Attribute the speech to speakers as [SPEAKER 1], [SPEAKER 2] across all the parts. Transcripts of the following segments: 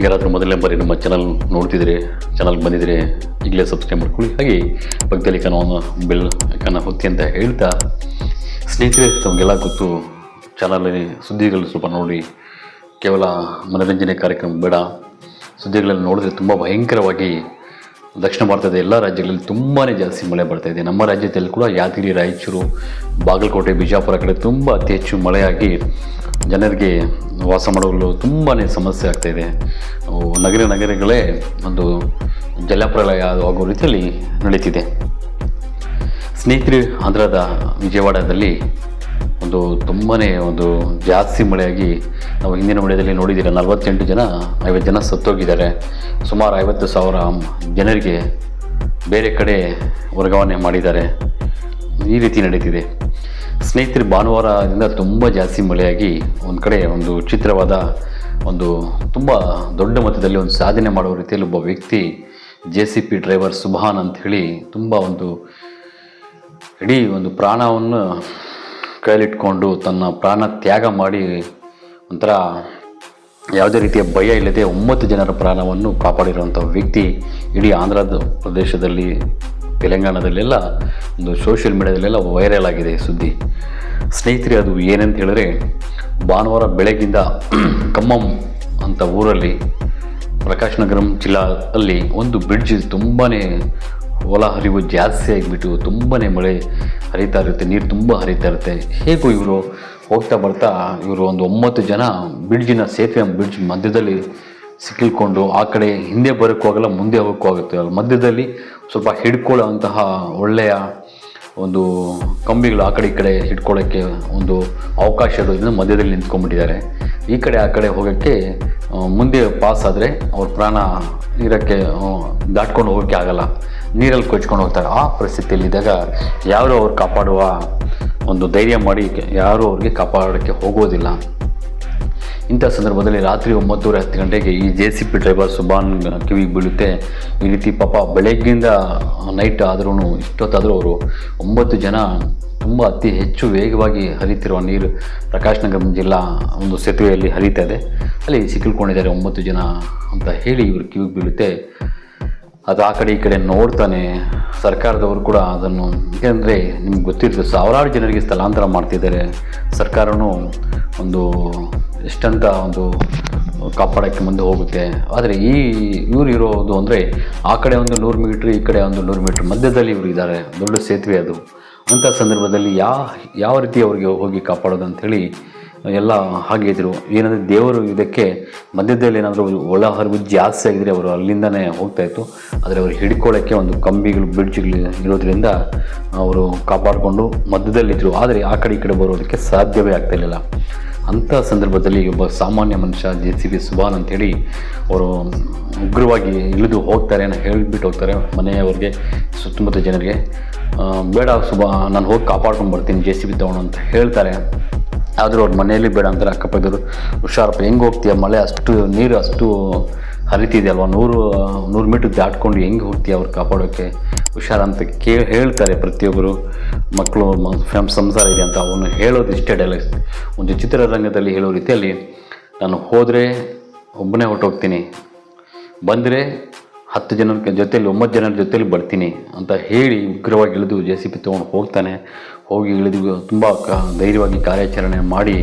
[SPEAKER 1] ಯಾರಾದರೂ ಮೊದಲನೇ ಬಾರಿ ನಮ್ಮ ಚಾನಲ್ ನೋಡ್ತಿದ್ರೆ ಚಾನಲ್ಗೆ ಬಂದಿದ್ರೆ ಈಗಲೇ ಸಬ್ಸ್ಕ್ರೈಬ್ ಮಾಡ್ಕೊಳ್ಳಿ. ಹಾಗೆ ಪಕ್ಕದಲ್ಲಿ ಕನವನ್ನು ಬೆಲ್ ಕನ ಹೊತ್ತಿ ಅಂತ ಹೇಳ್ತಾ, ಸ್ನೇಹಿತರೆ, ತಮಗೆಲ್ಲ ಗೊತ್ತು ಚಾನಲಲ್ಲಿ ಸುದ್ದಿಗಳು ಸ್ವಲ್ಪ ನೋಡಿ, ಕೇವಲ ಮನೋರಂಜನೆ ಕಾರ್ಯಕ್ರಮ ಬೇಡ. ಸುದ್ದಿಗಳಲ್ಲಿ ನೋಡಿದ್ರೆ ತುಂಬ ಭಯಂಕರವಾಗಿ ದಕ್ಷಿಣ ಭಾರತದ ಎಲ್ಲ ರಾಜ್ಯಗಳಲ್ಲಿ ತುಂಬಾ ಜಾಸ್ತಿ ಮಳೆ ಬರ್ತಾ ಇದೆ. ನಮ್ಮ ರಾಜ್ಯದಲ್ಲಿ ಕೂಡ ಯಾದಗಿರಿ, ರಾಯಚೂರು, ಬಾಗಲಕೋಟೆ, ಬಿಜಾಪುರ ಕಡೆ ತುಂಬ ಅತಿ ಹೆಚ್ಚು ಮಳೆಯಾಗಿ ಜನರಿಗೆ ವಾಸ ಮಾಡಲು ತುಂಬಾ ಸಮಸ್ಯೆ ಆಗ್ತಾಯಿದೆ ನಗರ ನಗರಗಳೇ ಒಂದು ಜಲಪ್ರಳಯ ಆಗುವ ರೀತಿಯಲ್ಲಿ ನಡೀತಿದೆ. ಸ್ನೇಹಿತರು, ಆಂಧ್ರದ ವಿಜಯವಾಡದಲ್ಲಿ ಒಂದು ತುಂಬಾ ಒಂದು ಜಾಸ್ತಿ ಮಳೆಯಾಗಿ ನಾವು ಹಿಂದಿನ ಮಳೆಯಲ್ಲಿ ನೋಡಿದ್ದೀರ, ನಲವತ್ತೆಂಟು ಜನ, ಐವತ್ತು ಜನ ಸತ್ತೋಗಿದ್ದಾರೆ. ಸುಮಾರು ಐವತ್ತು ಸಾವಿರ ಜನರಿಗೆ ಬೇರೆ ಕಡೆ ವರ್ಗಾವಣೆ ಮಾಡಿದ್ದಾರೆ. ಈ ರೀತಿ ನಡೀತಿದೆ. ಸ್ನೇಹಿತರೆ, ಭಾನುವಾರದಿಂದ ತುಂಬ ಜಾಸ್ತಿ ಮಳೆಯಾಗಿ ಒಂದು ಕಡೆ ಒಂದು ಚಿತ್ರವಾದ ಒಂದು ತುಂಬ ದೊಡ್ಡ ಮಟ್ಟದಲ್ಲಿ ಒಂದು ಸಾಧನೆ ಮಾಡುವ ರೀತಿಯಲ್ಲಿ ಒಬ್ಬ ವ್ಯಕ್ತಿ J C B driver Subhan ಅಂತ ಹೇಳಿ ತುಂಬ ಒಂದು ಇಡೀ ಒಂದು ಪ್ರಾಣವನ್ನು ಕೈಲಿಟ್ಕೊಂಡು ತನ್ನ ಪ್ರಾಣ ತ್ಯಾಗ ಮಾಡಿ ಒಂಥರ ಯಾವುದೇ ರೀತಿಯ ಭಯ ಇಲ್ಲದೆ ಒಂಬತ್ತು ಜನರ ಪ್ರಾಣವನ್ನು ಕಾಪಾಡಿರುವಂಥ ವ್ಯಕ್ತಿ ಇಡೀ ಆಂಧ್ರ ಪ್ರದೇಶದಲ್ಲಿ ತೆಲಂಗಾಣದಲ್ಲೆಲ್ಲ ಒಂದು ಸೋಷಿಯಲ್ ಮೀಡಿಯಾದಲ್ಲೆಲ್ಲ ವೈರಲ್ ಆಗಿದೆ ಸುದ್ದಿ. ಸ್ನೇಹಿತರೆ, ಅದು ಏನಂತ ಹೇಳಿದ್ರೆ, ಭಾನುವಾರ ಬೆಳಗಿಂದ ಖಮ್ಮಂ ಅಂತ ಊರಲ್ಲಿ, ಪ್ರಕಾಶ್ ನಗರಂ ಜಿಲ್ಲಾ ಅಲ್ಲಿ ಒಂದು ಬ್ರಿಡ್ಜ್ ತುಂಬಾ ಹೊಲ ಹರಿವು ಜಾಸ್ತಿ ಆಗಿಬಿಟ್ಟು ತುಂಬಾ ಮಳೆ ಹರಿತಾ ಇರುತ್ತೆ, ನೀರು ತುಂಬ ಹರಿತಾ ಇರುತ್ತೆ. ಹೇಗೂ ಇವರು ಹೋಗ್ತಾ ಬರ್ತಾ ಇವರು ಒಂದು ಒಂಬತ್ತು ಜನ ಬ್ರಿಡ್ಜಿನ ಸೇತುವೆ ಬ್ರಿಡ್ಜ್ ಮಧ್ಯದಲ್ಲಿ ಸಿಕ್ಕಿಕೊಂಡು ಆ ಕಡೆ ಹಿಂದೆ ಬರೋಕ್ಕೂ ಆಗಲ್ಲ, ಮುಂದೆ ಹೋಗೋಕ್ಕೂ ಆಗುತ್ತೆ. ಮಧ್ಯದಲ್ಲಿ ಸ್ವಲ್ಪ ಹಿಡ್ಕೊಳ್ಳೋವಂತಹ ಒಳ್ಳೆಯ ಒಂದು ಕಂಬಿಗಳು ಆ ಕಡೆ ಈ ಕಡೆ ಹಿಡ್ಕೊಳ್ಳೋಕ್ಕೆ ಒಂದು ಅವಕಾಶ ಇರೋದ್ರಿಂದ ಮಧ್ಯದಲ್ಲಿ ನಿಂತ್ಕೊಂಡ್ಬಿಟ್ಟಿದ್ದಾರೆ. ಈ ಕಡೆ ಆ ಕಡೆ ಹೋಗೋಕ್ಕೆ ಮುಂದೆ ಪಾಸ್ ಆದರೆ ಅವ್ರ ಪ್ರಾಣ ನೀರಕ್ಕೆ ದಾಟ್ಕೊಂಡು ಹೋಗೋಕ್ಕೆ ಆಗಲ್ಲ. ನೀರಲ್ಲಿ ಕೊಚ್ಕೊಂಡು ಹೋಗ್ತಾರೆ. ಆ ಪರಿಸ್ಥಿತಿಯಲ್ಲಿದ್ದಾಗ ಯಾರು ಅವ್ರು ಕಾಪಾಡುವ ಒಂದು ಧೈರ್ಯ ಮಾಡಿ, ಯಾರೂ ಅವ್ರಿಗೆ ಕಾಪಾಡೋಕ್ಕೆ ಹೋಗೋದಿಲ್ಲ. ಇಂಥ ಸಂದರ್ಭದಲ್ಲಿ ರಾತ್ರಿ ಒಂಬತ್ತೂವರೆ ಹತ್ತು ಗಂಟೆಗೆ ಈ J C B driver Subhan ಕಿವಿಗೆ ಬೀಳುತ್ತೆ. ಈ ರೀತಿ ಪಾಪ ಬೆಳಗ್ಗಿಂದ ನೈಟ್ ಆದ್ರೂ ಇಷ್ಟೊತ್ತಾದರೂ ಅವರು ಒಂಬತ್ತು ಜನ ತುಂಬ ಅತಿ ಹೆಚ್ಚು ವೇಗವಾಗಿ ಹರಿತಿರುವ ನೀರು ಪ್ರಕಾಶ್ ನಗರ ಜಿಲ್ಲಾ ಒಂದು ಸೇತುವೆಯಲ್ಲಿ ಹರಿತಾ ಇದೆ. ಅಲ್ಲಿ ಸಿಕ್ಕಿಕೊಂಡಿದ್ದಾರೆ ಒಂಬತ್ತು ಜನ ಅಂತ ಹೇಳಿ ಇವರು ಕಿವಿಗೆ ಬೀಳುತ್ತೆ. ಅದು ಆ ಕಡೆ ಈ ಕಡೆ ನೋಡ್ತಾನೆ ಸರ್ಕಾರದವರು ಕೂಡ ಅದನ್ನು ಏಕೆಂದರೆ ನಿಮ್ಗೆ ಗೊತ್ತಿರ್ತದೆ, ಸಾವಿರಾರು ಜನರಿಗೆ ಸ್ಥಳಾಂತರ ಮಾಡ್ತಿದ್ದಾರೆ. ಸರ್ಕಾರನೂ ಒಂದು ಎಷ್ಟಂತ ಒಂದು ಕಾಪಾಡೋಕ್ಕೆ ಮುಂದೆ ಹೋಗುತ್ತೆ. ಆದರೆ ಈ ಇವರು ಇರೋದು ಅಂದರೆ ಆ ಕಡೆ ಒಂದು ನೂರು ಮೀಟ್ರ್, ಈ ಕಡೆ ಒಂದು ನೂರು ಮೀಟ್ರ್ ಮಧ್ಯದಲ್ಲಿ ಇವರು ಇದ್ದಾರೆ. ದೊಡ್ಡ ಸೇತುವೆ ಅದು. ಅಂಥ ಸಂದರ್ಭದಲ್ಲಿ ಯಾವ ಯಾವ ರೀತಿ ಅವರಿಗೆ ಹೋಗಿ ಕಾಪಾಡೋದು ಅಂಥೇಳಿ ಎಲ್ಲ ಹಾಗೆ ಇದ್ರು. ಏನಂದರೆ ದೇವರು ಇದಕ್ಕೆ ಮಧ್ಯದಲ್ಲಿ ಏನಾದರೂ ಒಳ ಹರಿವು ಜಾಸ್ತಿ ಆಗಿದ್ರೆ ಅವರು ಅಲ್ಲಿಂದನೇ ಹೋಗ್ತಾಯಿತ್ತು ಆದರೆ ಅವರು ಹಿಡ್ಕೊಳ್ಳೋಕ್ಕೆ ಒಂದು ಕಂಬಿಗಳು, ಬ್ರಿಡ್ಜ್ಗಳು ಇರೋದ್ರಿಂದ ಅವರು ಕಾಪಾಡಿಕೊಂಡು ಮಧ್ಯದಲ್ಲಿದ್ದರು ಆದರೆ ಆ ಕಡೆ ಈ ಕಡೆ ಬರೋದಕ್ಕೆ ಸಾಧ್ಯವೇ ಆಗ್ತಾ ಇರಲಿಲ್ಲ. ಅಂಥ ಸಂದರ್ಭದಲ್ಲಿ ಒಬ್ಬ ಸಾಮಾನ್ಯ ಮನುಷ್ಯ ಜೆ ಸಿ ಬಿ ಸುಭಾನ್ ಅಂಥೇಳಿ ಅವರು ಉಗ್ರವಾಗಿ ಇಳಿದು ಹೋಗ್ತಾರೆ ಅಂತ ಹೇಳಿಬಿಟ್ಟು ಹೋಗ್ತಾರೆ ಮನೆಯವ್ರಿಗೆ, ಸುತ್ತಮುತ್ತ ಜನರಿಗೆ. ಬೇಡ ಸುಬಾ ನಾನು ಹೋಗಿ ಕಾಪಾಡ್ಕೊಂಡು ಬರ್ತೀನಿ ಜೆ ಸಿ ಬಿ ತೊಗೊಂಡು ಅಂತ ಹೇಳ್ತಾರೆ. ಆದರೂ ಅವ್ರ ಮನೆಯಲ್ಲಿ ಬೇಡ ಅಂತಾರೆ ಅಕ್ಕಪಕ್ಕದವರು. ಹುಷಾರಪ್ಪ, ಹೆಂಗೆ ಹೋಗ್ತೀಯ? ಮಳೆ ಅಷ್ಟು, ನೀರು ಅಷ್ಟು ಹರಿತಿದೆ ಅಲ್ವಾ? ನೂರು ನೂರು ಮೀಟರ್ ದಾಟ್ಕೊಂಡು ಹೆಂಗೆ ಹೋಗ್ತೀಯ ಅವ್ರು ಕಾಪಾಡೋಕ್ಕೆ ಹುಷಾರಂತ ಕೇ, ಹೇಳ್ತಾರೆ ಪ್ರತಿಯೊಬ್ಬರು ಮಕ್ಕಳು ಫ್ಯಾಮ್ ಸಂಸಾರ ಇದೆ ಅಂತ ಅವನು ಹೇಳೋದು ಇಷ್ಟೇ ಡೈಲಾಗ್ಸ್ ಒಂದು ಚಿತ್ರರಂಗದಲ್ಲಿ ಹೇಳೋ ರೀತಿಯಲ್ಲಿ, ನಾನು ಹೋದರೆ ಒಬ್ಬನೇ ಹೊರಟೋಗ್ತೀನಿ. ಬಂದರೆ ಹತ್ತು ಜನ ಜೊತೆಯಲ್ಲಿ ಒಂಬತ್ತು ಜನರ ಜೊತೆಲಿ ಬರ್ತೀನಿ ಅಂತ ಹೇಳಿ ಉಗ್ರವಾಗಿ ಇಳಿದು ಜೆ ಸಿ ಪಿ ತೊಗೊಂಡು ಹೋಗ್ತಾನೆ. ಹೋಗಿ ಇಳಿದು ತುಂಬ ಕ, ಧೈರ್ಯವಾಗಿ ಕಾರ್ಯಾಚರಣೆ ಮಾಡಿ,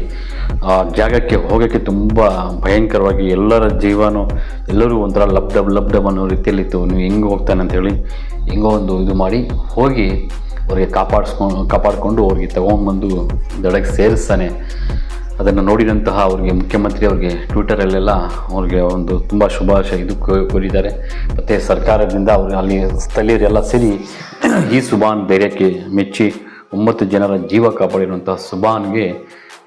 [SPEAKER 1] ಆ ಜಾಗಕ್ಕೆ ಹೋಗೋಕ್ಕೆ ತುಂಬ ಭಯಂಕರವಾಗಿ ಎಲ್ಲರ ಜೀವನೂ, ಎಲ್ಲರೂ ಒಂಥರ ಲಬ್ ಡಬ್ ಲಬ್ ಡಬ್ ಅನ್ನೋ ರೀತಿಯಲ್ಲಿತ್ತು. ನೀವು ಹೆಂಗೆ ಹೋಗ್ತಾನೆ ಅಂತೇಳಿ ಹೆಂಗೋ ಒಂದು ಇದು ಮಾಡಿ ಹೋಗಿ ಅವರಿಗೆ ಕಾಪಾಡಿಸ್ಕೊಂಡು ಕಾಪಾಡಿಕೊಂಡು ಅವ್ರಿಗೆ ತೊಗೊಂಡ್ಬಂದು ದಡಕ್ಕೆ ಸೇರಿಸ್ತಾನೆ. ಅದನ್ನು ನೋಡಿದಂತಹ ಅವರಿಗೆ ಮುಖ್ಯಮಂತ್ರಿ ಅವರಿಗೆ ಟ್ವಿಟರಲ್ಲೆಲ್ಲ ಅವ್ರಿಗೆ ಒಂದು ತುಂಬ ಶುಭಾಶಯ ಇದು ಕೋರಿದ್ದಾರೆ. ಮತ್ತು ಸರ್ಕಾರದಿಂದ ಅವರು ಅಲ್ಲಿ ಸ್ಥಳೀಯರೆಲ್ಲ ಸೇರಿ ಈ ಸುಬಾನ್ ಧೈರ್ಯಕ್ಕೆ ಮೆಚ್ಚಿ ಒಂಬತ್ತು ಜನರ ಜೀವ ಕಾಪಾಡಿರುವಂಥ ಸುಬಾನ್ಗೆ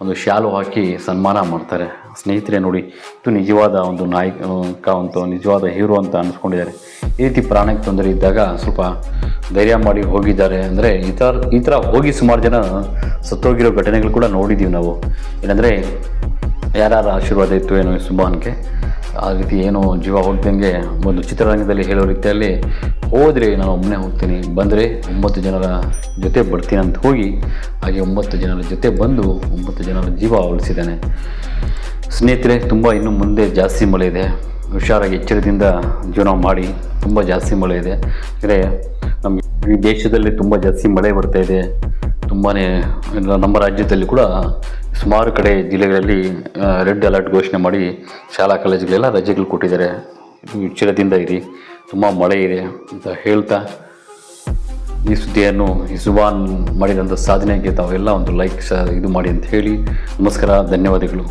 [SPEAKER 1] ಒಂದು ಶಾಲು ಹಾಕಿ ಸನ್ಮಾನ ಮಾಡ್ತಾರೆ. ಸ್ನೇಹಿತರೆ ನೋಡಿ, ಇದು ನಿಜವಾದ ಒಂದು ನಾಯಕ ಒಂದು ನಿಜವಾದ ಹೀರೋ ಅಂತ ಅನ್ನಿಸ್ಕೊಂಡಿದ್ದಾರೆ ಈ ರೀತಿ ಪ್ರಾಣಕ್ಕೆ ತೊಂದರೆ ಇದ್ದಾಗ ಸ್ವಲ್ಪ ಧೈರ್ಯ ಮಾಡಿ ಹೋಗಿದ್ದಾರೆ. ಅಂದರೆ ಈ ಥರ ಈ ಥರ ಹೋಗಿ ಸುಮಾರು ಜನ ಸತ್ತೋಗಿರೋ ಘಟನೆಗಳು ಕೂಡ ನೋಡಿದ್ದೀವಿ ನಾವು. ಏನಂದರೆ ಯಾರ್ಯಾರ ಆಶೀರ್ವಾದ ಇತ್ತು ಏನೋ ಸುಬಾನ್ಗೆ ಆ ರೀತಿ ಏನು ಜೀವ ಹೋಗ್ದಂಗೆ ಒಂದು ಚಿತ್ರರಂಗದಲ್ಲಿ ಹೇಳೋ ರೀತಿಯಲ್ಲಿ ಹೋದರೆ ನಾನು ಒಬ್ಬನೇ ಹೋಗ್ತೀನಿ, ಬಂದರೆ ಒಂಬತ್ತು ಜನರ ಜೊತೆ ಬರ್ತೀನಿ ಅಂತ ಹೋಗಿ, ಹಾಗೆ ಒಂಬತ್ತು ಜನರ ಜೊತೆ ಬಂದು ಒಂಬತ್ತು ಜನರ ಜೀವ ಉಳಿಸಿದ್ದಾನೆ. ಸ್ನೇಹಿತರೆ, ತುಂಬ ಇನ್ನು ಮುಂದೆ ಜಾಸ್ತಿ ಮಳೆ ಇದೆ. ಹುಷಾರಾಗಿ ಎಚ್ಚರದಿಂದ ಜೀವನ ಮಾಡಿ, ತುಂಬ ಜಾಸ್ತಿ ಮಳೆ ಇದೆ. ಅಂದರೆ ನಮ್ಮ ಈ ದೇಶದಲ್ಲಿ ತುಂಬ ಜಾಸ್ತಿ ಮಳೆ ಬರ್ತಾ ಇದೆ. ತುಂಬಾ ನಮ್ಮ ರಾಜ್ಯದಲ್ಲಿ ಕೂಡ ಸುಮಾರು ಕಡೆ ಜಿಲ್ಲೆಗಳಲ್ಲಿ ರೆಡ್ ಅಲರ್ಟ್ ಘೋಷಣೆ ಮಾಡಿ ಶಾಲಾ ಕಾಲೇಜುಗಳೆಲ್ಲ ರಜೆಗಳು ಕೊಟ್ಟಿದ್ದಾರೆ. ಚಿರದಿಂದ ಇರಿ, ತುಂಬ ಮಳೆ ಇದೆ ಅಂತ ಹೇಳ್ತಾ ಈ ಸುದ್ದಿಯನ್ನು ಈ ಸುಬಾನ್ ಮಾಡಿದಂಥ ಸಾಧನೆಗೆ ತಾವೆಲ್ಲ ಒಂದು ಲೈಕ್ ಇದು ಮಾಡಿ ಅಂತ ಹೇಳಿ ನಮಸ್ಕಾರ, ಧನ್ಯವಾದಗಳು.